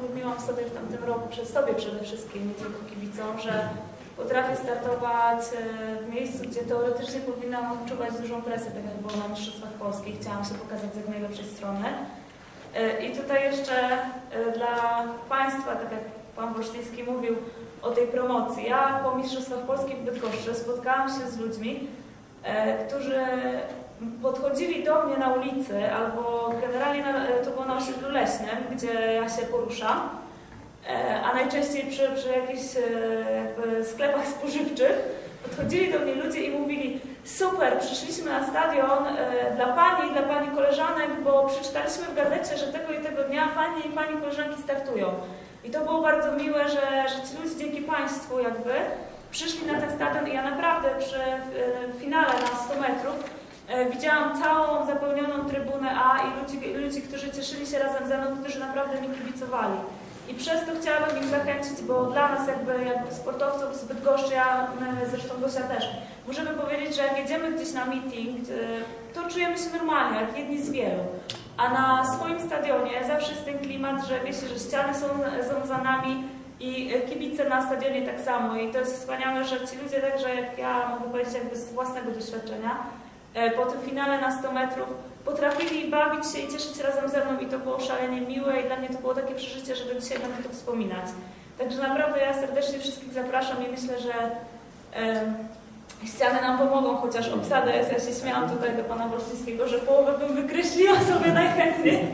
w tym roku przez sobie przede wszystkim, nie tylko kibicom, że potrafię startować e, w miejscu, gdzie teoretycznie powinnam odczuwać dużą presję, tak jak było na Mistrzostwach Polskich. Chciałam się pokazać z jak najlepszej strony. E, I tutaj jeszcze e, dla Państwa, tak jak Pan Wosztyński mówił o tej promocji. Ja po Mistrzostwach Polskich w Bydgoszczy spotkałam się z ludźmi, którzy podchodzili do mnie na ulicy albo generalnie na, e, to było na osiedlu leśnym, gdzie ja się poruszam, e, a najczęściej przy, przy jakichś e, sklepach spożywczych podchodzili do mnie ludzie i mówili super, przyszliśmy na stadion e, dla Pani i dla Pani koleżanek, bo przeczytaliśmy w gazecie, że tego i tego dnia Pani i Pani koleżanki startują. I to było bardzo miłe, że, że ci ludzie dzięki Państwu jakby przyszli na stadion i ja naprawdę przy finale na 100 metrów e, widziałam całą zapełnioną trybunę A i ludzi, ludzi, którzy cieszyli się razem ze mną, którzy naprawdę mi kibicowali. I przez to chciałabym ich zachęcić, bo dla nas jakby, jakby sportowców z Bydgoszczy, ja zresztą Gosia też, możemy powiedzieć, że jak jedziemy gdzieś na meeting, e, to czujemy się normalnie, jak jedni z wielu. A na swoim stadionie zawsze jest ten klimat, że wiecie, że ściany są, są za nami i kibice na stadionie tak samo. I to jest wspaniałe, że ci ludzie także, jak ja mogę powiedzieć jakby z własnego doświadczenia, e, po tym finale na 100 metrów potrafili bawić się i cieszyć razem ze mną i to było szalenie miłe i dla mnie to było takie przeżycie, żeby dzisiaj będę to wspominać. Także naprawdę ja serdecznie wszystkich zapraszam i myślę, że em, ściany nam pomogą, chociaż obsada jest, ja się śmiałam tutaj do pana Wolczyńskiego, że połowę bym wykreśliła sobie najchętniej.